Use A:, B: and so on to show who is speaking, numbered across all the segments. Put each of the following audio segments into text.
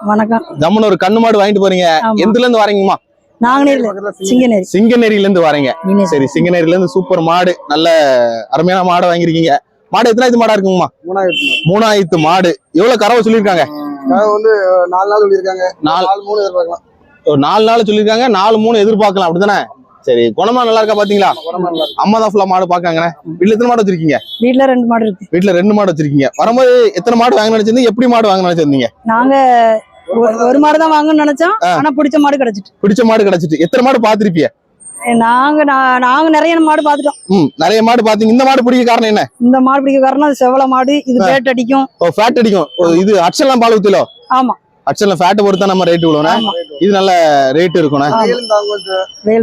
A: வணக்கம்.
B: ஜம்முன்னு ஒரு கண்ணு மாடு வாங்கிட்டு போறீங்க.
A: ஆமா.
B: எந்துல இருந்து வரீங்கம்மா?
A: சிங்கநேரி.
B: சிங்கநேரியில இருந்து வரீங்க. சரி சிங்கநேரியில இருந்து சூப்பர் மாடு நல்ல அருமையான மாடை வாங்கிருக்கீங்க மாடு எத்தனாயிரத்து மாடா இருக்குங்கம்மா?
C: மூணாயிரத்து
B: மூணாயிரத்து மாடு. எவ்வளவு கறவை சொல்லியிருக்காங்க?
C: நாங்க வந்து அஹ், நாலு நாள் சொல்லியிருக்காங்க.
B: நாலு.
C: மூணு எதிர்பார்க்கலாம்.
B: ஒரு நாலு நாள் சொல்லியிருக்காங்க நாலு மூணு எதிர்பார்க்கலாம். அப்படிதானே சரி குணமா நல்லா இருக்கா பாத்தீங்களா. அம்மா தான் ஃபுல்லா மாடு பாக்காங்கண்ணே வீட்டுல எத்தனை மாடு வச்சிருக்கீங்க?
A: வீட்டுல ரெண்டு மாடு இருக்கு.
B: வீட்டுல ரெண்டு மாடு வச்சிருக்கீங்க. வரும்போது எத்தனை மாடு வாங்க நினைச்சிருந்தீங்க? எப்படி மாடு வாங்க நினைச்சிருந்தீங்க?
A: நாங்க ஒரு மாடு தான் வாங்கணும்னு நினைச்சோம். ஆனா பிடிச்ச மாடு கிடைச்சிட்டு.
B: பிடிச்ச மாடு கிடைச்சிட்டு. எத்தனை மாடு பாத்திருப்பிய
A: நாங்க நாங்க நிறைய மாடு பாத்துட்டோம்
B: ம் நிறைய மாடு பாத்தீங்க இந்த மாடு பிடிக்க காரணம் என்ன?
A: இந்த மாடு பிடிக்க காரணம் அது செவல மாடு இது
B: ஆ.
A: பேட் அடிக்கும்.
B: ஓ ஃபேட் அடிக்கும். ஓ, இது அச்சல்லாம் பால் ஊத்திலோ
A: ஆமா.
B: அச்சல்ல ஃபேட் பொறுத்தா நம்ம ரேட் விழுவணும்
A: ஆமா.
B: இது நல்ல ரேட்
A: தான்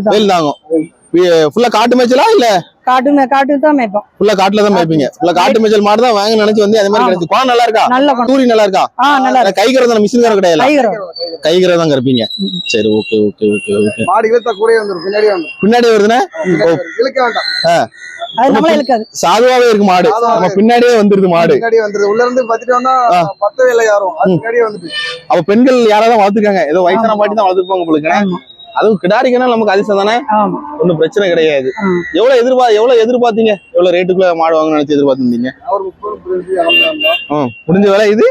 B: வெயில் தாங்கும் ஃபுல்லா காட்டு மேய்ச்சலா இல்ல?
A: காட்டு காட்டு தான் மேய்ப்போம்.
B: ஃபுல்லா காட்டுல தான் மேய்ப்பீங்க. ஃபுல்லா காட்டு மேய்ச்சல் மாடு தான் வாங்க நினைச்சு வந்து அதே மாதிரி. கிடைச்சு. குணம் நல்லா இருக்கா?
A: நல்ல குணம்
B: தூரி நல்லா இருக்கா?
A: ஆ நல்லா இருக்கு.
B: கைகரை மிஷின் கரை கிடையாது.
A: டைகர்
B: கைகரை தான் கறப்பீங்க
A: ம்.
B: சரி ஓகே ஓகே ஓகே ஓகே
C: மாடு இழுத்தா கூடயே வந்துடும்
B: பின்னாடி வருதுன்னா?
C: இழுக்க வேண்டாம்.
A: அது நம்மள இழுக்காது.
B: சாதுவாவே இருக்கு மாடு. நம்ம பின்னாடியே வந்துருது மாடு.
C: பின்னாடியே வந்துருது. உள்ள இருந்து பத்திட்டோம்னா
B: ஆ.
C: பத்தவே இல்லை யாரும். அது பின்னாடியே வந்துட்டு.
B: அப்ப பெண்கள் யாராவது வளர்த்துருக்காங்க? ஏதோ வயசான. பாட்டி தான் வளர்த்துருப்பாங்க உங்களுக்கு அதுவும் கிடாரிக்கனா நமக்கு அதிர்ஷ்டம் தானே?
A: ஆமா.
B: ஒன்றும் பிரச்சனை கிடையாது.
A: ஆ.
B: எவ்வளவு எதிர்பா எவ்வளவு எதிர்பார்த்தீங்க? எவ்வளவு ரேட்டுக்குள்ள மாடு வாங்க நினைச்சு எதிர்பார்த்திருந்தீங்க? முடிஞ்ச வேலை இது?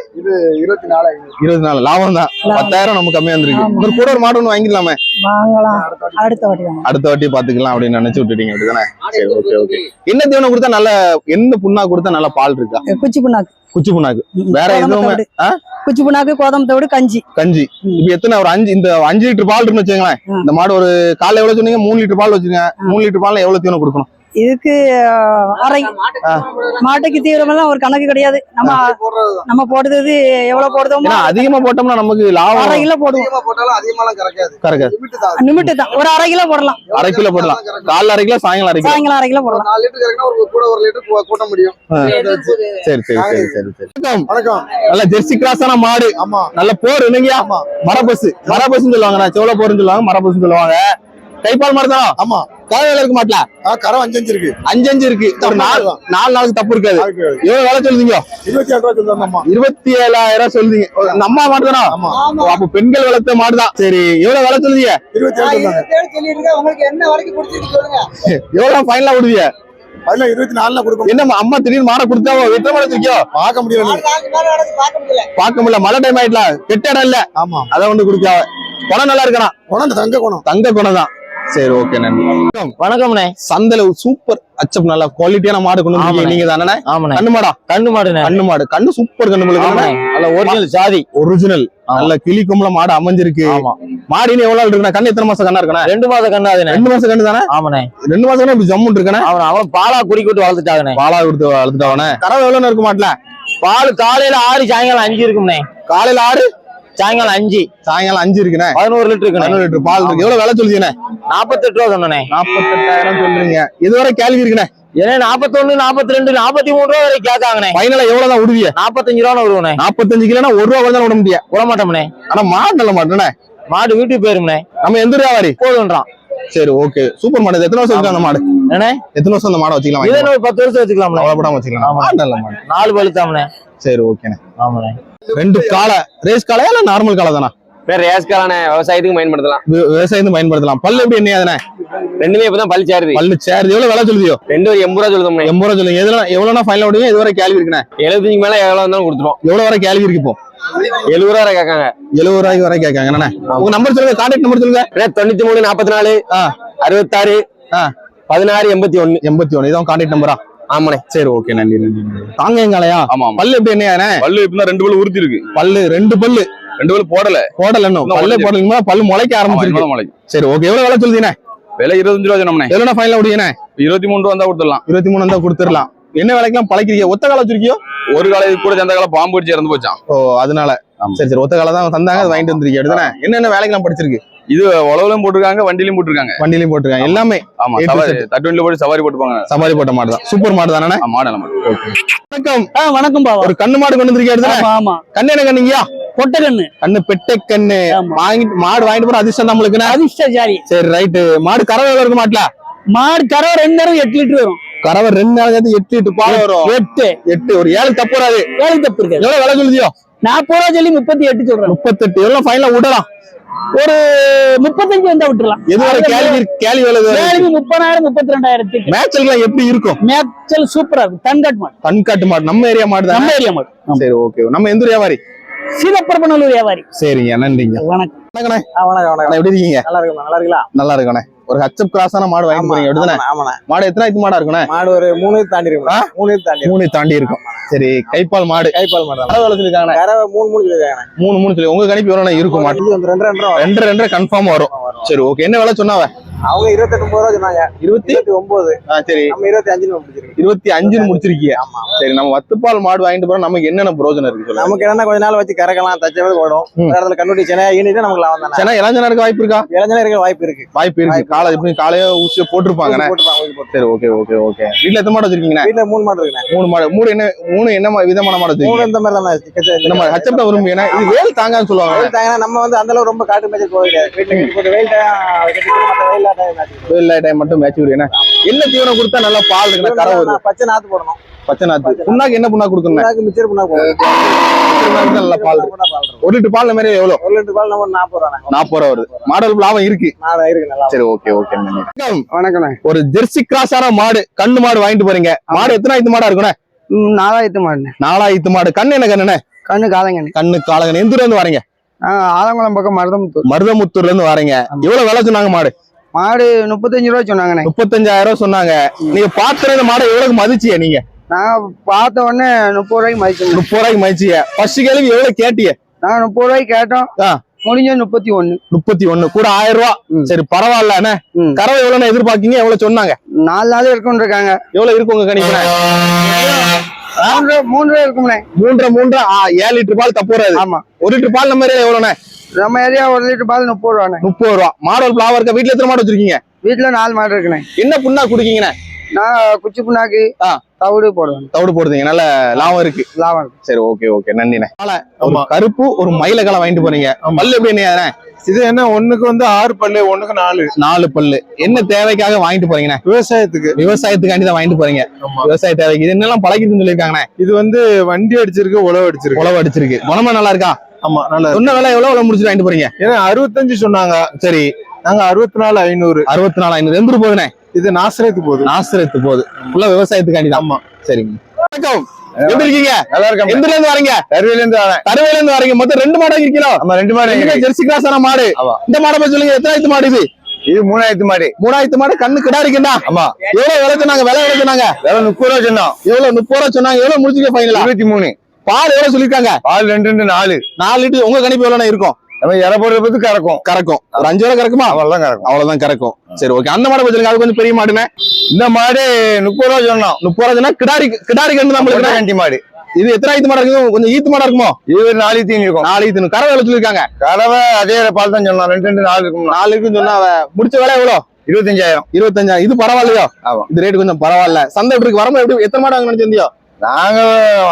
C: இருபத்தி நாலாயிரம்.
B: இருபது நாள் லாபம் தான். பத்தாயிரம் நமக்கு கம்மியா இருந்திருக்கு. ஒரு கூட ஒரு மாடு ஒன்று வாங்கிக்கலாமே?
A: வாங்கலாம். அடுத்த வாட்டி. வாங்க.
B: அடுத்த வாட்டி பாத்துக்கலாம் அப்படின்னு நினைச்சு விட்டுட்டீங்க. அப்படிதானே? சரி ஓகே ஓகே என்ன தீவனம் கொடுத்தா நல்ல எந்த புண்ணா கொடுத்தா நல்ல பால் இருக்கா?
A: குச்சி புண்ணாக்கு.
B: குச்சி புண்ணாக்கு வேற எதுவுமே?
A: குச்சி புண்ணாக்கு கோதம்பு தவிடு கஞ்சி.
B: கஞ்சி. இப்ப எத்தனை ஒரு அஞ்சு இந்த அஞ்சு லிட்டர் பால் இருக்குன்னு வச்சுங்களேன். இந்த மாடு ஒரு காலைல எவ்வளவு சொன்னீங்க? மூணு லிட்டர் பால் வச்சுங்க மூணு லிட்டர் பால்ல எவ்வளவு தீவனம் கொடுக்கணும்?
A: இதுக்கு அரை மாட்டுக்கு தீவிரமெல்லாம் ஒரு கணக்கு கிடையாது. நம்ம நம்ம போடுறது எவ்வளவு
B: ஏன்னா அதிகமா போட்டோம்னா நமக்கு
A: அரை
B: லாபம்
A: கிலோ போடுவோம். நிமிட்டு தான் ஒரு அரை கிலோ போடலாம்.
B: அரை கிலோ போடலாம். காலைல அரை கிலோ சாயங்காலம் அரை கிலோ.
A: சாயங்காலம் அரை கிலோ போடலாம்.
C: நாலு லிட்டர் கறக்கினா ஒரு கூட ஒரு லிட்டர் கூ- கூட்ட முடியும்.
B: சரி சரி சரி. சரி சரி வணக்கம்.
C: வணக்கம்.
B: நல்ல ஜெர்சி கிராஸான மாடு.
C: ஆமா.
B: நல்ல போர் என்னங்கயா
C: ஆமா.
B: மரபஸ் மரபஸ்ன்னு சொல்லுவாங்க நான் செவல போர்னு சொல்லுவாங்க மரபஸ்ன்னு சொல்லுவாங்க. கைப்பால் மாதிரி தான்
C: ஆமா.
B: காலையில இருக்க மாட்டல
C: கரை அஞ்சு அஞ்சு இருக்கு.
B: அஞ்சு அஞ்சு இருக்கு. ஒரு நாலு நாலு நாளுக்கு தப்பு இருக்காது. எவ்வளவு வேலை சொல்லுதீங்க?
C: இருபத்தி ஏழு ரூபா சொல்லுவாங்க
B: இருபத்தி ஏழாயிரம் சொல்லுதீங்க. ஒரு நம்ம மாடு தானா? அப்ப பெண்கள் வளர்த்த மாடுதான் சரி எவ்வளவு வேலை சொல்லுதீங்க?
C: இருபத்தி ஏழு சொல்லுவாங்க
D: உங்களுக்கு என்ன வரைக்கும் பிடிச்சிருக்கு சொல்லுங்க.
B: எவ்வளவு ஃபைனலா விடுவீங்க
C: அதுல இருபத்தி நாலுல கொடுக்க
B: என்ன அம்மா திடீர்னு மாட கொடுத்தா வெட்ட மாட வச்சிருக்கியோ?
C: பார்க்க முடியல.
D: பார்க்க முடியல.
B: பார்க்க முடியல. மழை டைம் ஆயிட்டல. கெட்ட இடம் இல்ல.
C: ஆமா.
B: அத வந்து குடுக்காவ குணம் நல்லா இருக்கணும்.
C: குணம் தங்க குணம்.
B: தங்க குணம் தான். சரி ஓகே நன்றி.
E: வணக்கம்ண்ணே.
B: சந்தையில சூப்பர் அச்சப் நல்ல குவாலிட்டியான மாடு கொண்டு
E: ஆமாண்ணே.
B: நீங்க தானே
E: ஆமாண்ணே.
B: கண்ணு மாடா?
E: கண்ணு மாடுண்ணே.
B: கண்ணு மாடு. கண்ணு சூப்பர் கண்ணு உங்களுக்கு
E: நல்ல ஒரிஜினல் சாதி
B: ஒரிஜினல். நல்ல கிளி கொம்புல மாடு அமைஞ்சிருக்கு.
E: ஆமா.
B: மாடு இன்னும் எவ்வளவு நாள் இருக்குண்ணா? கண்ணு எத்தனை மாசம் கண்ணா இருக்கணும்
E: ரெண்டு மாசம் கண்ணு அதுண்ணே.
B: ரெண்டு மாசம் கண்ணு தானே?
E: ஆமாண்ணே.
B: ரெண்டு மாசம் கண்ணு இப்படி ஜம்முன் இருக்கனே
E: அவன் அவன் பாலா குடி விட்டு வளர்த்துட்டாங்கண்ணே.
B: பாலா கொடுத்து வளர்த்துட்டவனே கறவை எவ்வளவு இருக்க மாட்டல
E: பால் காலையில ஆறு சாயங்காலம் அஞ்சு இருக்கும்ண்ணே.
B: காலையில ஆறு?
E: சாயங்காலம் அஞ்சு.
B: சாயங்காலம் அஞ்சு இருக்குண்ணே.
E: பதினோரு லிட்டர் இருக்குண்ணே.
B: பதினோரு லிட்டர் பால் இருக்கு. எவ்வளவு வேலை சொல்லுதீங்கண்ணே?
E: நாற்பத்தெட்டு ரூபா சொன்னேண்ணே.
B: நாற்பத்தெட்டாயிரம் சொல்றீங்க. இதுவரை கேள்வி இருக்குண்ணே.
E: ஏன்னா நாற்பத்தொன்னு நாற்பத்தி ரெண்டு நாற்பத்தி மூணு ரூபா வரை கேட்காங்கண்ணே.
B: ஃபைனலா எவ்வளவுதான் விடுவிய?
E: நாற்பத்தஞ்சு ரூபா வருவண்ணே
B: நாற்பத்தஞ்சு கிலோனா ஒரு ரூபா தான் விட முடியும்.
E: விட மாட்டோம்ண்ணே
B: ஆனா மாடு நல்ல மாட்டுண்ணே
E: மாடு வீட்டுக்கு போயிரும்ண்ணே.
B: நம்ம எந்த வியாபாரி?
E: போதுன்றான்.
B: சரி ஓகே. சூப்பர் மாடு. எத்தனை வருஷம் இருக்கு அந்த மாடு?
E: என்னண்ணே?
B: எத்தனை வருஷம் அந்த மாடை வச்சுக்கலாம்?
E: பத்து வருஷம் வச்சுக்கலாம்ண்ணே.
B: அவ்வளவுப்படாம வச்சுக்கலாம்.
E: ஆமா.
B: மாடு நல்ல மாடு.
E: நாலு பழுத்தாம்ண்ணே.
B: சரி ஓகேண்ணே.
E: ஆமாண்ணே.
B: ரெண்டு காளை. ரேஸ் காளையா இல்ல நார்மல் காளை தானா?
F: ரேஸ்காலான விவசாயத்துக்கு பயன்படுத்தலாம்.
B: விவசாயத்துக்கு பயன்படுத்தலாம். பல்லு எப்படி என்ன அதுனே?
F: ரெண்டுமே இப்பதான் பள்ளி சேருது.
B: பல்லு சேர் எவ்வளவு விலை சொல்லுதியோ?
F: ரெண்டு ஒரு எண்பது ரூபா சொல்லுதோம்னே
B: எண்பது ரூபா சொல்லுங்க. எதுல எவ்வளவுனா ஃபைனல் விடுங்க. இதுவரை கேள்வி இருக்குண்ணே.
F: எழுபத்தஞ்சு மேல எவ்வளவு இருந்தாலும் கொடுத்துருவோம்.
B: எவ்வளவு வரை கேள்வி இருக்கு இப்போ?
F: எழுபது ரூபா வரை கேட்காங்க.
B: எழுபது ரூபாய்க்கு வரை கேட்காங்க. என்னண்ணே? உங்க நம்பர் சொல்லுங்க. கான்டாக்ட் நம்பர் சொல்லுங்க.
F: தொண்ணூத்தி மூணு நாற்பத்தி நாலு. அறுபத்தாறு. பதினாறு எண்பத்தி ஒண்ணு
B: எண்பத்தி ஒண்ணு இதான் கான்டாக்ட் நம்பரா
F: ஆமாண்ணே.
B: சரி ஓகே நன்றி நன்றி தாங்கங்காலையா
G: ஆமா
B: பல்லு எப்படி என்ன
G: பல்லு இப்பதான் ரெண்டு பல்லு உறுத்தி இருக்கு
B: பல்லு ரெண்டு பல்லு.
G: ரெண்டு பல்லு போடல.
B: போடல இன்னும். பல்லு. போடலீங்களா பல்லு முளைக்க ஆரம்பிச்சிருக்கு.
G: முளைக்கும்.
B: சரி ஓகே எவ்வளவு விலை சொல்லுதீங்க
G: விலை இருபத்தஞ்சு ரூபா சொன்னோம்னே
B: எவ்வளவு ஃபைனல் விடுங்கண்ணே
G: இருபத்தி மூணு ரூபா வந்தா கொடுத்துடலாம்.
B: இருபத்தி மூணு வந்தா கொடுத்துடலாம். என்ன விலைக்கெல்லாம் பழக்கிறீங்க ஒத்த கால வச்சிருக்கியோ?
G: ஒரு காலை கூட சேர்ந்த காலம் பாம்பு அடிச்சு இறந்து போச்சான்
B: ஓ அதனால. சரி சரி ஒத்த கால தான் தந்தாங்க அதை வாங்கிட்டு வந்திருக்கீங்க. அப்படிதானே? என்னென்ன வேலைக்கெல்லாம் படிச்சிருக்கு?
G: இது உழவுலையும் போட்டிருக்காங்க வண்டிலையும் போட்டிருக்காங்க.
B: வண்டியிலையும் போட்டிருக்காங்க. எல்லாமே
G: ஆமா சவாரி தட்டு வண்டியில போட்டு சவாரி போட்டுப்பாங்க.
B: சவாரி போட்ட மாடு தான். சூப்பர் மாடு தானே
G: மாடு நம்ம
B: வணக்கம்.
A: வணக்கம் பாவா.
B: ஒரு கண்ணு மாடு கொண்டு வந்திருக்கீங்க
A: ஆமா ஆமா.
B: கண்ணு என்ன கண்ணுங்கயா
A: பொட்டை கண்ணு.
B: கண்ணு பெட்டை கண்ணு. வாங்கிட்டு மாடு வாங்கிட்டு போற அதிர்ஷ்டம் நம்மளுக்கு
A: அதிர்ஷ்டசாரி
B: சரி ரைட்டு. மாடு கறவை எவ்வளவு இருக்க மாட்டல?
A: மாடு கறவை ரெண்டு நேரம் எட்டு லிட்டர் வரும்.
B: கறவை ரெண்டு நாள் சேர்த்து எட்டு லிட்டர் பால் வரும்.
A: எட்டு.
B: எட்டு. ஒரு ஏழு தப்பு வராது.
A: ஏழு தப்பு இருக்காது.
B: எவ்வளவு விலை சொல்லுதியோ?
F: நாற்பது ரூபா சொல்லி முப்பத்தி எட்டு சொல்றேன்
B: முப்பத்தெட்டு. எவ்வளவு ஃபைனலா விடலாம்?
F: ஒரு முப்பத்தஞ்சு வந்தா விட்டுலாம்
B: கேள்வி
F: முப்பதாயிரம் முப்பத்தி ரெண்டாயிரத்துக்கு
B: மேட்ச்லாம் எப்படி இருக்கும்?
F: மேய்ச்சல் சூப்பரா இருக்கும். தன்காட் மாடு.
B: கண்காட்டு மாடு. நம்ம ஏரியா மாடு
F: நம்ம ஏரியா மாடு.
B: சரி ஓகே நம்ம எந்த வியாபாரி?
F: சீதப்பரப்பநல்லூர் வியாபாரி.
B: சரிங்க நன்றிங்க.
F: வணக்கம்.
D: வணக்கம் வணக்கம்.
B: எப்படி இருக்கீங்க?
D: நல்லா இருக்கும் நல்லா இருக்கீங்களா?
B: நல்லா இருக்கண்ணே. ஒரு ஹச்சப் கிராஸான மாடு வாங்கி போறீங்க அப்படிதானே
D: ஆமாண்ணா
B: மாடு எத்தனை ஆயிரத்து மாடா இருக்குண்ணே?
D: மாடு ஒரு மூணு தாண்டி இருக்கும் மூணு தாண்டி
B: மூணு தாண்டி இருக்கும். சரி கைப்பால் மாடு.
D: கைப்பால் மாடு
B: அளவு வளர்த்துருக்காங்க
D: கறவை மூணு மூணு சொல்லிருக்காங்க
B: மூணு மூணு சொல்லி. உங்க கணிப்பு எவ்வளவு இருக்கும்? மாட்டு
D: இது வந்து ரெண்டு ரெண்டு ரூபா
B: ரெண்டு ரெண்டு கன்ஃபார்ம் வரும். சரி ஓகே என்ன விலை சொன்னாவ?
D: அவங்க இருபத்தெட்டு ஒன்பது ரூபா சொன்னாங்க.
B: இருபத்தி?
D: ஒன்பது
B: சரி.
D: நம்ம இருபத்தி அஞ்சுன்னு முடிச்சிருக்கோம்.
B: இருபத்தி அஞ்சுன்னு முடிச்சிருக்கீங்க சரி நம்ம வத்துப்பால் மாடு வாங்கிட்டு போறோம். நமக்கு என்னென்ன பிரோஜனம் இருக்கு
D: நமக்கு என்ன கொஞ்ச நாள் வச்சு கறக்கலாம் தச்சவே போடும்.
B: ம்.
D: வேற இடத்துல கண்ணுட்டி சென்னை ஈனிட்டு நமக்கு லாபம் தானே.
B: சரி இளஞ்சனா இருக்க வாய்ப்பு இருக்கா?
D: இளைஞர் இருக்க வாய்ப்பு இருக்கு.
B: வாய்ப்பு இருக்கு. காலை எப்படி காலையோ
D: ஊசி போட்டு.
B: சரி ஓகே ஓகே ஓகே. வீட்டுல எத்தனை மாடு வச்சிருக்கீங்கண்ணே?
D: வீட்டுல மூணு மாடு இருக்குண்ணே.
B: மூணு மாடு. மூணு என்ன மூணு என்ன விதமான மாடு
D: மூணு
B: வச்சிருக்கீங்க?
D: இந்த மாதிரி தான்
B: மாதிரி ஹச்சப் தான் விரும்புங்க இது வேல் தாங்கான்னு சொல்லுவாங்க.
D: வெயில் தாங்கினா நம்ம வந்து அந்த அளவு ரொம்ப காட்டு மேய்ச்சல் போக கிடையாது வீட்டுல போட்டு வெயில் டைம்
B: மட்டும் மேட்ச் விடுங்க என்ன? தீவனம் கொடுத்தா நல்லா பால் இருக்குண்ணே கரை வருது?
D: பச்சை நாத்து போடணும்.
B: பச்சை நாத்து. புண்ணாக்கு என்ன புண்ணாக்கு கொடுக்கணும்
D: புண்ணாக்கு மிச்சர் புண்ணாக்கு போடணும்.
B: நல்லா பால் இருக்கு. ஒரு லிட்டர் பால் மாதிரி எவ்வளவு
D: ஒரு லிட்டர் பால் நம்ம நாற்பது ரூபா
B: நாற்பது ரூபா வருது. மாடல் லாபம் இருக்கு.
D: இருக்கு
B: சரி ஓகே ஓகே
D: வணக்கண்ணே.
B: ஒரு ஜெர்சி கிராஸான மாடு கண்ணு மாடு வாங்கிட்டு போறீங்க. மாடு எத்தனை ஆயிரத்து மாடா இருக்குண்ணே?
D: நாலாயிரத்து மாடுண்ணே.
B: நாலாயிரத்து மாடு. கண்ணு என்ன கண்ணுண்ணே?
D: கண்ணு காலங்கண்ணே
B: கண்ணு காலங்கன்னு எந்த ஊர்ல இருந்து வரீங்க?
D: ஆலங்குளம் பக்கம் மருதமுத்தூர்.
B: மருதமுத்தூர்ல இருந்து வரீங்க. எவ்வளவு விலை சொன்னாங்க மாடு?
D: மாடு முப்பத்தஞ்சு ரூபா சொன்னாங்கண்ணே.
B: முப்பத்தஞ்சாயிரம் ரூபாய் சொன்னாங்க. நீங்க பாத்துற இந்த மாடை எவ்வளவு மதிச்சிய நீங்க?
D: நான் பார்த்த உடனே முப்பது ரூபாய்க்கு மதிச்சோம்
B: முப்பது ரூபாய்க்கு மதிச்சிய ஃபர்ஸ்ட் கேள்வி எவ்வளவு கேட்டிய
D: நாங்க முப்பது ரூபாய்க்கு கேட்டோம். முடிஞ்ச முப்பத்தி ஒண்ணு
B: முப்பத்தி ஒண்ணு கூட ஆயிரம் ரூபாய்
D: ம்.
B: சரி பரவாயில்ல. கறவை எவ்வளவு எதிர்பார்க்கீங்க? எவ்வளவு சொன்னாங்க?
D: நாலு நாள் இருக்கும்னு இருக்காங்க
B: எவ்வளவு இருக்கு உங்க கணிப்பு
D: மூன்று ரூபா- மூன்று ரூபா இருக்கும்ண்ணே.
B: மூன்றரை மூன்றரை? ஏழு லிட்டர் பால் தப்பு வராது.
D: ஆமா.
B: ஒரு லிட்டர் பால் நம்ம எவ்வளவுண்ணே?
D: நம்ம ஏரியா ஒரு லிட்டர் பால் முப்பது ரூபாண்ணே.
B: முப்பது ரூபா. மாடல் பிளாவா இருக்க? வீட்டுல எத்தனை மாடு வச்சிருக்கீங்க?
D: வீட்டுல நாலு மாடு இருக்குண்ணே.
B: என்ன புண்ணா குடிக்கீங்கண்ணே?
D: நான் குச்சி புண்ணாக்கு
B: ஆ.
D: தவிடு போடுவேன்.
B: தவிடு போடுறீங்க. நல்ல லாபம் இருக்கு.
D: லாபம் இருக்கு.
B: சரி ஓகே ஓகே. நன்றிண்ணே. ஒரு கருப்பு ஒரு மயில வாங்கிட்டு போறீங்க பல்லு எப்படி என்ன
H: இது என்ன ஒண்ணுக்கு வந்து ஆறு பல்லு ஒண்ணுக்கு நாலு?
B: நாலு பல்லு. என்ன தேவைக்காக வாங்கிட்டு போறீங்கண்ணே?
H: விவசாயத்துக்கு.
B: விவசாயத்துக்காண்டி தான் வாங்கிட்டு போறீங்க. விவசாய தேவைக்கு. இது என்னெல்லாம் பழகிட்டு சொல்லியிருக்காங்கண்ணே.
H: இது வந்து வண்டி அடிச்சிருக்கு உழவு அடிச்சிருக்கு.
B: உழவு அடிச்சிருக்கு. குணமா நல்லா இருக்கா?
H: ஆமா நல்லா.
B: சொன்ன விலை எவ்வளவு விலை முடிச்சுட்டு வாங்கிட்டு போறீங்க?
H: ஏன்னா அறுபத்தஞ்சு சொன்னாங்க.
B: சரி.
H: நாங்க அறுபத்தி நாலு ஐநூறு.
B: அறுபத்தி நாலு ஐநூறு. எந்த ஊர் போகுதுண்ணே?
H: இது நாசரத்து போகுது.
B: நாசரத்து போகுது. ஃபுல்லா விவசாயத்துக்காண்டி
H: ஆமா.
B: சரிங்க. வணக்கம். எப்படி இருக்கீங்க?
H: நல்லா இருக்கேன்
B: எந்த இருந்து வரீங்க?
H: கருவில இருந்து வரேன்.
B: கருவேல இருந்து வரீங்க. மொத்தம் ரெண்டு மாடு இருக்கீங்களோ
H: ஆமா ரெண்டு மாடு
B: ஜெர்சி கிராஸான மாடு. இந்த மாடை பத்தி சொல்லுங்க. எத்தனாயிரத்து மாடு இது?
H: இது மூணாயிரத்து மாடு.
B: மூணாயிரத்து மாடு கண்ணு கிடா இருக்குண்ணா
H: ஆமா.
B: எவ்வளவு விலை சொன்னாங்க? விலை எவ்வளவு சொன்னாங்க?
H: வேலை முப்பது ரூபா சொன்னோம்.
B: எவ்வளவு முப்பது ரூபா சொன்னாங்க? எவ்வளவு முடிச்சுக்க ஃபைனலா
H: இருபத்தி மூணு.
B: பால் எவ்வளவு சொல்லிருக்காங்க?
H: பால் ரெண்டு ரெண்டு நாலு.
B: நாலு லிட்டர் உங்க கணிப்பு எவ்வளவு இருக்கும்?
H: நம்ம இறை போடுறத பத்தி கறக்கும்.
B: கறக்கும். ஒரு அஞ்சு ரூபா கறக்குமா?
H: அவ்வளவுதான் கறக்கும்.
B: அவ்வளவுதான் கறக்கும். சரி ஓகே அந்த மாடை சொல்லுங்க. அது கொஞ்சம் பெரிய மாடுனே
H: இந்த மாடு முப்பது ரூபா சொன்னோம்.
B: முப்பது ரூபா சொன்னா கிடாரி கிடாரி கண்டு நம்மளுக்கு
H: கண்டி மாடு.
B: இது எத்தனாயிரத்து மாடா இருக்கும்? கொஞ்சம் ஈத்து மாடா இருக்குமோ?
H: இது நாலு தீனி இருக்கும்.
B: நாலு ஈத்து கறவை சொல்லிருக்காங்க?
H: கறவை அதே பால் தான் சொன்னோம். ரெண்டு ரெண்டு நாலு இருக்கும்
B: நாலு இருக்குன்னு சொன்னா முடிச்ச விலை எவ்வளவு
H: இருபத்தஞ்சாயிரம்.
B: இருபத்தஞ்சாயிரம். இது பரவாயில்லையோ. இது ரேட் கொஞ்சம் பரவாயில்ல. சந்தை இருக்கு? வரம்பு எப்படி? எத்தனை மாடு வாங்க நினைச்சிருந்தியோ?
H: நாங்க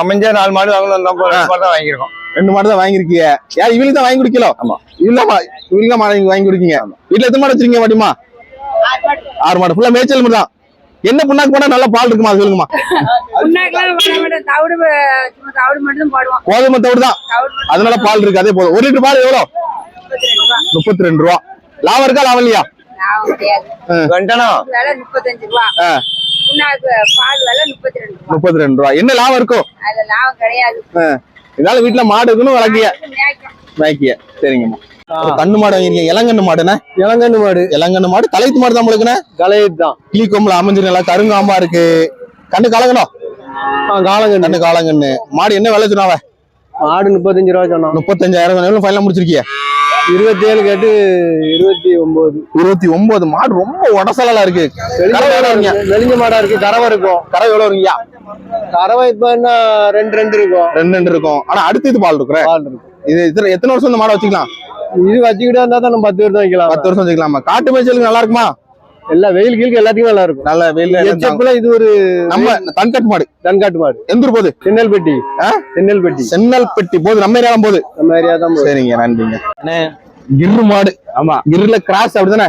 H: அமைஞ்சா நாலு மாடு வாங்கணும் நம்ம ரெண்டு மாடு தான் வாங்கியிருக்கோம்.
B: ரெண்டு மாடு தான் வாங்கிருக்கீங்க யார் இவங்களுக்கு தான் வாங்கி குடிக்கலோ?
H: ஆமா.
B: இல்லமா இவங்களுக்கு தான் மாடு வாங்கி குடிக்கீங்க? வீட்டுல எத்தனை மாடு வச்சிருக்கீங்க மாட்டிமா ஆறு மாடு. ஃபுல்லா மேய்ச்சல் மட்டும் தான் என்ன புண்ணாக்கு போனா நல்ல பால் இருக்குமா? சொல்லுங்கம்மா. கோதுமை தவிடு தான் அதனால பால் இருக்கு. அதே போதும். ஒரு லிட்டர் பால் எவ்வளவு
I: முப்பத்தி ரெண்டு ரூபா.
B: முப்பத்தி ரெண்டு ரூபா லாபம் இருக்கா லாபம் இல்லையா
I: முப்பத்தி ரெண்டு ரூபா.
B: என்ன லாபம் இருக்கும் இதனால வீட்டுல மாடு இருக்கணும் வளர்க்கிய. மேய்க்கிய? சரிங்கம்மா. கண்ணு மாடு வாங்கிருக்கீங்க இளங்கண்ணு மாடுண்ணே
D: இளங்கன்னு மாடு.
B: இளங்கண்ணு மாடு. தலைத்து மாடு தான் உங்களுக்குண்ணே
D: கலையது தான்.
B: கிளி கொம்புல அமைஞ்சு நல்லா கருங்காம்பா இருக்கு. கண்ணு காலங்கணும்
D: காலங்கன்னு
B: கண்ணு காலங்கண்ணு. மாடு என்ன விலை
D: மாடு முப்பத்தஞ்சு ரூபா சொன்னோம்
B: முப்பத்தஞ்சாயிரம் எவ்வளவு ஃபைனல் முடிச்சிருக்கீங்க
D: இருபத்தி ஏழு கேட்டு இருபத்தி ஒன்பது
B: இருபத்தி ஒன்பது மாடு ரொம்ப உடசலா இருக்கு.
D: நெலிஞ்ச மாடா இருக்கு. கறவை இருக்கும்.
B: கறவை எவ்வளவு வருங்கய்யா?
D: கறவை இப்ப என்ன ரெண்டு ரெண்டு இருக்கும்.
B: ரெண்டு ரெண்டு இருக்கும். ஆனா அடுத்து இது பால் இருக்கிற.
D: பால் இருக்கும்.
B: இது எத்தனை எத்தனை வருஷம் இந்த மாடை வச்சுக்கலாம்?
D: இது வச்சுக்கிட்டே இருந்தா தான் நம்ம பத்து வருஷம் வைக்கலாம்.
B: பத்து வருஷம் வச்சுக்கலாமா? காட்டு மேய்ச்சலுக்கு நல்லா இருக்குமா?
D: எல்லா வெயில் கீழுக்கு எல்லாத்துக்கும் நல்லா இருக்கும்.
B: நல்ல வெயில்
D: இது ஒரு
B: நம்ம தன்கட் மாடு.
D: தன்காட்டு மாடு.
B: எந்த ஊர் போகுது?
D: சென்னல்பட்டி.
B: ஆ?
D: சென்னல்பட்டி.
B: சென்னல் பெட்டி போகுது. நம்ம ஏரியாவும் போகுது.
D: நம்ம ஏரியா தான் போகுது.
B: சரிங்க நன்றிங்க. கிர்ரு மாடு.
D: ஆமா.
B: கிர்ல கிராஸ் அப்படிதானே?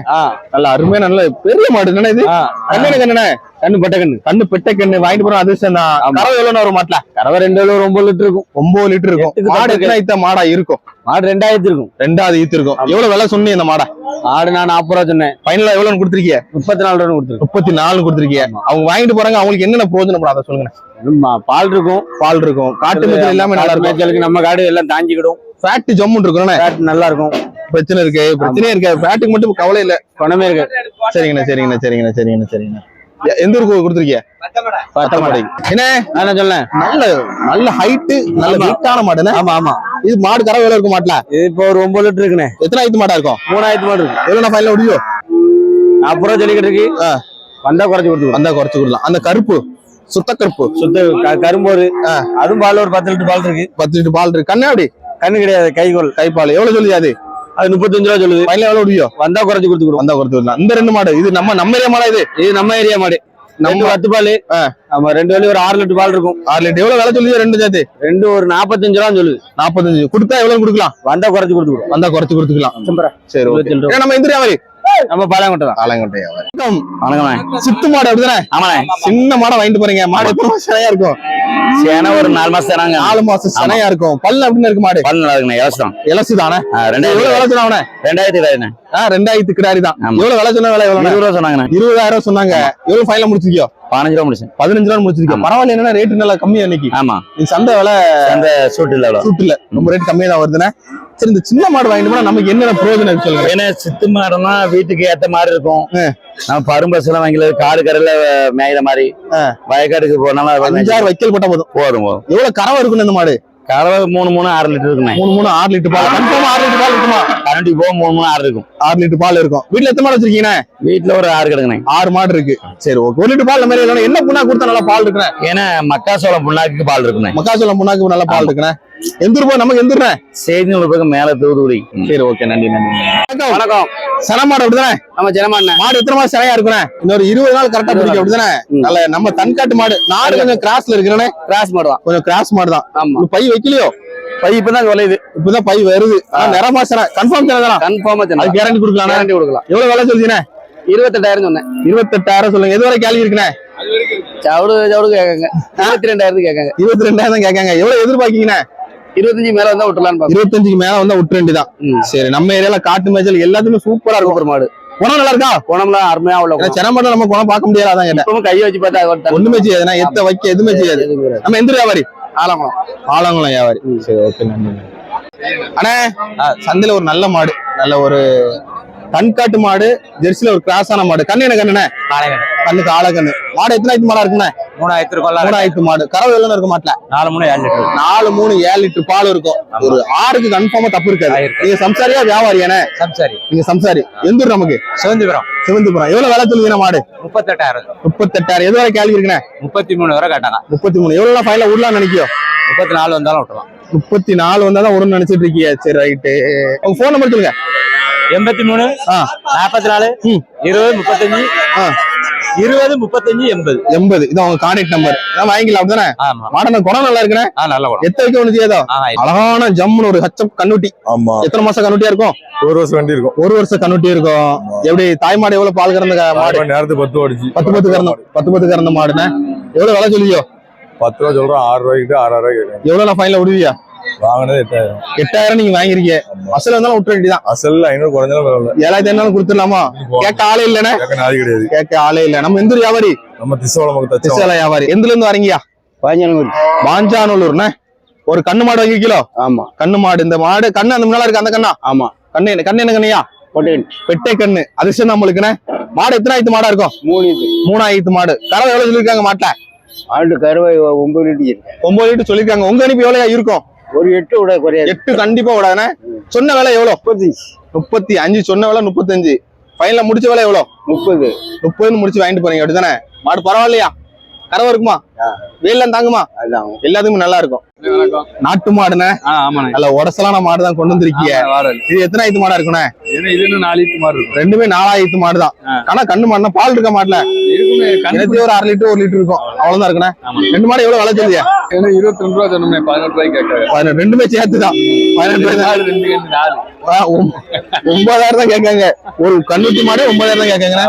B: நல்ல அருமையா நல்ல பெரிய மாடு என்னண்ணே இது?
D: ஆ.
B: கண்ணனு கண்ணனே
E: கண்ணு பட்ட கண்ணு.
B: கண்ணு பெட்டை கண்ணு. வாங்கிட்டு போறோம். அதிர்ஷ்டம் தான். கறவை எவ்வளவு வரும் மாட்டுல?
E: கறவை ரெண்டு ஒன்பது லிட்டர் இருக்கும்.
B: ஒன்பது லிட்டர் இருக்கும். மாடு மாடா இருக்கும்?
E: மாடு ரெண்டாயிரத்து இருக்கும்
B: ரெண்டாவது ஈத்து இருக்கும் எவ்வளவு விலை சொன்னீங்க இந்த மாடை?
E: மாடு நான் நாற்பது ரூபா சொன்னேன்.
B: ஃபைனலா எவ்வளவு கொடுத்துருக்கீங்க?
E: முப்பத்தி நாலு ரூபா கொடுத்துருக்கோம்
B: முப்பத்தி நாலு கொடுத்துருக்கீங்க அவங்க வாங்கிட்டு போறாங்க அவங்களுக்கு என்னென்ன பிரயோஜனப்படும் அதை சொல்லுங்க.
E: பால் இருக்கும்.
B: பால் இருக்கும். காட்டு மேய்ச்சல் எல்லாமே நல்லா இருக்கும்.
E: நம்ம காடு எல்லாம் தாங்கிக்கிடும்
B: ஃபேட் ஜம்முன்னு இருக்கணும்
E: fat நல்லா இருக்கும்.
B: பிரச்சனை இருக்கு பிரச்சனையே இருக்கு ஃபேட்டுக்கு மட்டும் கவலை இல்ல.
E: குணமே இருக்கு
B: சரிங்கண்ணா சரிங்கண்ணா சரிங்கண்ணா சரிங்கண்ணா சரிங்கண்ணா. எந்த ஊருக்கு கொடுத்துருக்கீங்க என்ன?
E: நான் சொன்னேன்?
B: நல்ல நல்ல ஹைட்டு நல்ல. வெயிட்டான மாடுண்ணே
E: ஆமா ஆமா.
B: இது மாடு கறவை எவ்வளவு இருக்கும் மாட்டுல?
E: இது இப்போ ஒரு ஒன்பது லிட்டர் இருக்குண்ணே.
B: எத்தனை ஐத்து மாடா இருக்கும்?
E: மூணாயிரத்து மாடு இருக்கு.
B: எவ்வளவு ஃபைனல் முடியும்
E: ரூபா சொல்லிக்கிட்டு இருக்கு. வந்தா குறைச்சு கொடுத்துருவோம்
B: வந்தா குறைச்சு கொடுக்கலாம். அந்த கருப்பு சுத்த கருப்பு.
E: சுத்த கரும்போரு. அதுவும் பால் ஒரு பத்து லிட்டர் பால் இருக்கு.
B: பத்து லிட்டர் பால் இருக்கு. கண்ணு அப்படி
E: கண்ணு கிடையாது கைகோல்.
B: கைப்பால். எவ்வளவு சொல்லுது அது?
E: அது முப்பத்தஞ்சு ரூபா சொல்லுது.
B: ஃபைனல் எவ்வளவு முடியும்?
E: வந்தா குறைச்சு கொடுத்துருவோம்
B: வந்தா குறைச்சு கொடுக்கலாம். இந்த ரெண்டு மாடு இது நம்ம நம்ம ஏரியா மாடா இது?
E: இது நம்ம ஏரியா மாடு. நம்ம பத்து பால். ஆமா ரெண்டு வழி ஒரு ஆறு லிட்டர் பால் இருக்கும்.
B: ஆறு லிட்டர். எவ்வளவு விலை சொல்லுது ரெண்டு சேர்த்து?
E: ரெண்டு ஒரு நாற்பத்தஞ்சு ரூபா சொல்லுது.
B: நாற்பத்தஞ்சு கொடுத்தா எவ்வளவு கொடுக்கலாம்?
E: வந்தா குறைச்சு கொடுத்துருவோம்
B: வந்தா குறைச்சு கொடுத்துக்கலாம். சரி நம்ம எந்திரியா மாதிரி
E: நம்ம பாளையங்கோட்டை தான்.
B: ஆலங்கொட்டை வணக்கம்.
E: வணக்கம்ண்ணே.
B: சித்து மாடு அப்படிதானே?
E: ஆமாண்ணே.
B: சின்ன மாடை வாங்கிட்டு போறீங்க. மாடு சினையா இருக்கும்.
E: சேனா ஒரு நாலு மாசம் தானாங்க
B: நாலு மாசம் சினையா இருக்கும். பல்லு அப்படின்னு இருக்கு மாடு.
E: பால் நல்லா இருக்குண்ணே.
B: இலசு தானே எவ்வளவு
E: ரெண்டாயிரத்தி
B: விலை சொன்னாங்க
E: ரெண்டாயிரத்தி கிடையாதுண்ணே
B: ஆஹ் ரெண்டாயிரத்து கிடாரி தான். எவ்வளவு விலை சொன்ன விலை எவ்வளவு
E: இருபது ரூபா சொன்னாங்கண்ணே.
B: இருபதாயிரம் சொன்னாங்க. எவ்வளவு ஃபைனல் முடிச்சிருக்கியோ?
E: பதினஞ்சு ரூபா முடிச்சேன்.
B: பதினஞ்சு ரூபா முடிச்சிருக்கோம். பரவாயில்ல என்னன்னா ரேட் நல்லா கம்மியா இன்னைக்கு.
E: ஆமா.
B: இந்த சந்தை விலை
E: அந்த சூட்டு இல்ல அவ்வளோ
B: சூட்டுல ரொம்ப ரேட் கம்மியா தான் வருதுண்ணே. சரி இந்த சின்ன மாடு வாங்கிட்டு போனா நமக்கு என்னென்ன பிரயோஜனம் சொல்லுங்க.
E: ஏன்னா சித்து மாடுனா வீட்டுக்கு ஏத்த மாதிரி இருக்கும். நம்ம பரும்பஸ் எல்லாம் வாங்கல காடு கரையில மேயிற மாதிரி. வயக்காடுக்கு போனாலும்
B: அஞ்சாறு வைக்கல் போட்டா போதும்.
E: போதும் போதும்.
B: எவ்வளவு கறவை இருக்குன்னு இந்த மாடு?
E: கறவை மூணு மூணு ஆறு லிட்டர் இருக்குண்ணே.
B: மூணு மூணு ஆறு லிட்டர் பால். கன்ஃபார்ம் ஆறு லிட்டர் பால் இருக்குமா?
E: கரண்டி போக மூணு மூணு ஆறு இருக்கும்.
B: ஆறு லிட்டர் பால் இருக்கும். வீட்டுல எத்தனை மாடு வச்சிருக்கீங்க
E: வீட்டுல ஒரு ஆறு கிடக்குண்ணே.
B: ஆறு மாடு இருக்கு. சரி ஓகே. ஒரு லிட்டர் பால் இந்த மாதிரி என்ன புண்ணா கொடுத்தா நல்லா பால் இருக்குண்ணே?
E: ஏன்னா மக்காசோளம் புண்ணாக்கு பால் இருக்குண்ணே.
B: மக்காச்சோளம் புண்ணாக்கு நல்லா பால் இருக்குண்ணே. எந்த ஊர் போய் நமக்கு எந்த ஊர்ண்ணே
E: செய்தி பக்கம் மேல தூதுக்குடி
B: சரி ஓகே நன்றி நன்றி. வணக்கம்.
F: வணக்கம்.
B: சன மாடு அப்படிதானே?
F: நம்ம ஜனமான
B: மாடு எத்தனை மாசம் சிலையா இருக்குண்ணே? இன்னொரு இருபது நாள் கரெக்டா பிடிக்கும் அப்படிதானே. நல்ல நம்ம தன்காட்டு மாடு. நாடு கொஞ்சம் கிராஸ்ல இருக்கிறனே.
F: கிராஸ் மாடு தான்.
B: கொஞ்சம் கிராஸ் மாடு தான்.
F: ஆமா.
B: பை வைக்கலையோ?
F: பை இப்பதான் விளையுது.
B: இப்பதான் பை வருது. ஆனா நிறமா சன. கன்ஃபார்ம் தானே?
F: கன்ஃபார்மா
B: அது கேரண்டி கொடுக்கலாம்
F: கேரண்டி கொடுக்கலாம்.
B: எவ்வளவு விலை சொல்றீங்க
F: இருபத்தெட்டாயிரம் சொன்னேன்.
B: இருபத்தெட்டாயிரம் சொல்லுங்க. எது வரை கேள்வி இருக்குண்ணே?
F: சவுடு சவுடு கேட்காங்க. இருபத்தி ரெண்டாயிரத்துக்கு கேட்காங்க.
B: இருபத்தி ரெண்டாயிரம் கேட்காங்க. எவ்வளவு எதிர்பார்க்கீங்கண்ணே?
F: இருபத்தஞ்சு மேல வந்தா பாக்குறேன்
B: இருபத்தஞ்சுக்கு மேல வந்தா விட்டு வேண்டியதான்
F: ம்.
B: சரி நம்ம ஏரியால காட்டு மேய்ச்சல் எல்லாத்துமே சூப்பரா இருக்கும்.
F: சூப்பர் மாடு.
B: குணம் நல்லா இருக்கா?
F: குணம்லாம் அருமையா உள்ள
B: மாட்டை நம்ம குணம் பார்க்க முடியாது அதான் கேட்டேன்.
F: கையை வச்சு பார்த்தா ஒரு தனி-
B: ஒண்ணுமே செய்யாது எத்த வைக்க எதுவுமே செய்யாது. நம்ம எந்த வியாபாரி?
F: ஆலங்குளம்.
B: ஆலங்குளம் வியாபாரி. சரி ஓகே நன்றி. சந்தையில ஒரு நல்ல மாடு நல்ல ஒரு கண்காட்டு மாடு ஜெர்சில ஒரு கிராஸான மாடு. கண்ணு என்ன கண்ணுண்ணே? கண்ணு மாடு எத்தனை ஆயிரத்து மாடா இருக்குண்ணே?
F: மூணாயிரத்து ரூபாய்
B: மூணாயிரத்து மாடு. கறவை எவ்வளவு இருக்க மாட்டல?
F: நாலு மூணு ஏழு லிட்டர்.
B: நாலு மூணு ஏழு லிட்டர் பால் இருக்கும். ஒரு ஆறுக்கு கன்ஃபார்மா தப்பு இருக்காது. நீங்க சம்சாரியா வியாபாரியானே
F: சம்சாரி.
B: நீங்க சம்சாரி. எந்த ஊர் நமக்கு?
F: சிவந்திபுரம்.
B: சிவந்துபுரம். எவ்வளவு விலை சொல்லுவீங்க மாடு?
F: முப்பத்தெட்டாயிரம்.
B: முப்பத்தெட்டாயிரம். எது வரை கேள்வி இருக்குண்ணே?
F: முப்பத்தி மூணு வரை கேட்டாங்க
B: முப்பத்தி மூணு எவ்வளவு ஃபைனல விடலாம் நினைக்கியோ?
F: முப்பத்தி நாலு வந்தாலும் விட்டுலாம்.
B: முப்பத்தி நாலு வந்தா தான் ஒரு நினைச்சிட்டு இருக்கீங்க. சரி ரைட்டு உங்க போன் நம்பர் சொல்லுங்க.
F: எண்பத்தி மூணு நாற்பத்தி நாலு. இருபது முப்பத்தஞ்சு. இருபது முப்பத்தஞ்சு எண்பது.
B: எண்பது. இது உங்க கான்டாக்ட் நம்பர் நான் வாங்கிக்கலாம் அப்படிதானே?
F: ஆமா.
B: மாடன குணம் நல்லா இருக்குண்ணே?
F: ஆ நல்ல குணம்
B: எத்த வைக்க ஒண்ணு செய்யாதோ அழகான ஜம்முன்னு ஒரு ஹச்சப் கண்ணுட்டி.
H: ஆமா.
B: எத்தனை மாசம் கண்ணுட்டியா இருக்கும்?
H: ஒரு வருஷம் வண்டி இருக்கும்.
B: ஒரு வருஷம் கண்ணுட்டி இருக்கும். எப்படி தாய் மாடு எவ்வளவு பால் கறந்த மாடு?
H: நேரத்துக்கு பத்து ஓடிச்சு.
B: பத்து பத்து கறந்த பத்து பத்து கறந்த மாடுண்ணே. எவ்வளவு விலை சொல்லியோ?
H: பத்து ரூபா சொல்றோம் ஆறு ரூபாய்க்கு ஆறாயிரம் ரூபாய்க்கு கேட்கறேன்.
B: எவ்வளவு நான் ஃபைனல விடுவியா?
H: வாங்கினது எட்டாயிரம்.
B: எட்டாயிரம் நீங்க வாங்கிருக்கீங்க அசல் வந்தாலும் விட்டுற வேண்டியதான்
H: அசல் ஐநூறு குறைஞ்சாலும் பரவாயில்ல.
B: ஏழாயிரத்தி ஐநூறு கொடுத்துடலாமா? கேட்க ஆளே இல்லைண்ணே.
H: கேட்க நாதி கிடையாது.
B: கேட்க ஆளே இல்ல. நம்ம எந்த வியாபாரி?
H: நம்ம தச்சோம்.
B: திசையில வியாபாரி. எந்துல இருந்து வரீங்கயா
F: பதினஞ்சு
B: பாஞ்சானூர்ண்ணே ஒரு கண்ணு மாடு வாங்கி கிலோ
F: ஆமா.
B: கண்ணு மாடு. இந்த மாடு கண்ணு அந்த முன்னால இருக்கு அந்த கண்ணா?
F: ஆமா.
B: கண்ணு என்ன கண்ணு என்ன கண்ணையா பெட்டை கண்ணு. அதிர்ஷ்டம் நம்மளுக்குண்ணே மாடு எத்தனை ஆயிரத்து மாடா இருக்கும்?
F: மூணு
B: மூணாயிரத்து மாடு. கறவை எவ்வளவு சொல்லிருக்காங்க மாட்டை
F: ஆண்டு கருவை ஒன்பது லிட்டர்
B: ஒன்பது லிட்டர் சொல்லிருக்காங்க உங்க அனுப்பி எவ்வளவு இருக்கும்?
F: ஒரு எட்டு விட குறையாது.
B: எட்டு கண்டிப்பா விடாதுண்ணே. சொன்ன விலை எவ்வளவு
F: முப்பத்தி.
B: முப்பத்தி அஞ்சு சொன்ன விலை முப்பத்தஞ்சு. ஃபைனல முடிச்ச விலை எவ்வளவு
F: முப்பது.
B: முப்பதுன்னு முடிச்சு வாங்கிட்டு போறீங்க அப்படிதானே மாடு பரவாயில்லையா? கறவை இருக்குமா? வெயில்லாம் தாங்குமா? எல்லாத்துக்கும் நல்லா இருக்கும். நாட்டு மாடுண்ணே. நல்ல உடசலான மாடு தான் கொண்டு வந்திருக்கீங்க. இது எத்தனை ஆயிரத்து மாடா இருக்குண்ணே?
G: இது இன்னும் நாலு லிட்டர் மாதிரி இருக்கும்.
B: ரெண்டுமே நாலாயிரத்து மாடு தான். ஆனா கண்ணு மாடுனா பால் இருக்க மாடல எனக்கு ஒரு அரை லிட்டர் ஒரு லிட்டர் இருக்கும். அவ்வளவுதான் இருக்குண்ணே. ரெண்டு மாடு எவ்வளவு விலை சொல்லியா
G: இருபத்தி ரெண்டு ரூபா சொன்னோம்னே பதினெட்டு ரூபாய்க்கு கேட்காங்க
B: பதினெட்டு ரெண்டுமே சேர்த்து தான். பதினெட்டு ரூபாய் தான்.
G: ரெண்டு ரெண்டு நாலு.
B: ஒன்பதாயிரம் தான் கேட்காங்க. ஒரு கண்ணுட்டி மாடு ஒன்பதாயிரம் தான் கேட்காங்கண்ணே.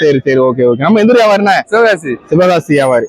B: சரி சரி ஓகே ஓகே. நம்ம எந்த வியாபாரிண்ணே?
G: சிவகாசி.
B: சிவகாசி வியாபாரி.